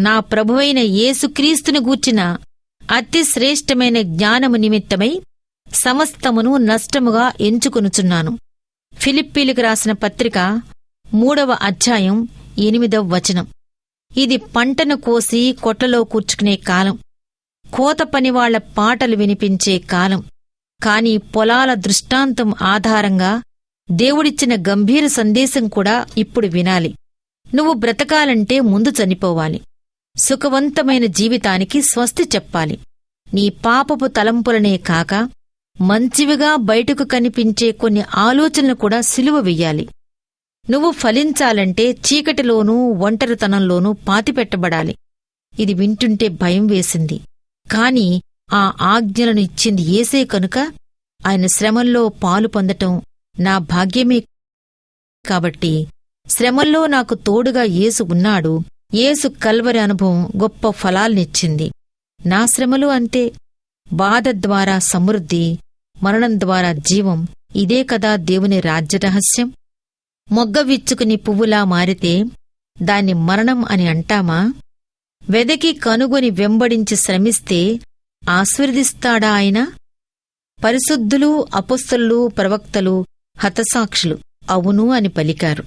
నా ప్రభువైన యేసుక్రీస్తుని గూర్చిన అతి శ్రేష్టమైన జ్ఞానము నిమిత్తమై సమస్తమును నష్టముగా ఎంచుకొనుచున్నాను. ఫిలిప్పీలకు రాసిన పత్రిక మూడవ అధ్యాయం ఎనిమిదవ వచనం. ఇది పంటను కోసి కొట్లలో కూర్చుకునే కాలం. కోత పనివాళ్ళ పాటలు వినిపించే కాలం. కాని పొలాల దృష్టాంతం ఆధారంగా దేవుడిచ్చిన గంభీర సందేశం కూడా ఇప్పుడు వినాలి. నువ్వు బ్రతకాలంటే ముందు చనిపోవాలి. సుఖవంతమైన జీవితానికి స్వస్తి చెప్పాలి. నీ పాపపు తలంపులనే కాక మంచివిగా బయటకు కనిపించే కొన్ని ఆలోచనలు కూడా సిలువ వెయ్యాలి. నువ్వు ఫలించాలంటే చీకటిలోనూ ఒంటరితనంలోనూ పాతిపెట్టబడాలి. ఇది వింటుంటే భయం వేసింది. కాని ఆ ఆజ్ఞలను ఇచ్చింది ఏసే కనుక ఆయన శ్రమల్లో పాలు పొందటం నా భాగ్యమే. కాబట్టి శ్రమల్లో నాకు తోడుగా ఏసు ఉన్నాడు యేసు కల్వరి అనుభవం గొప్ప ఫలాల్నిచ్చింది. నా శ్రమలు అంతే బాధ ద్వారా సమృద్ధి మరణం ద్వారా జీవం ఇదే కదా దేవుని రాజ్యరహస్యం? మొగ్గ విచ్చుకుని పువ్వులా మారితే దాన్ని మరణం అని అంటామా? వెదకి కనుగొని వెంబడించి శ్రమిస్తే ఆశీర్దిస్తాడా ఆయన? పరిశుద్ధులు అపుస్తులు ప్రవక్తలు హతసాక్షులు అవును అని పలికారు.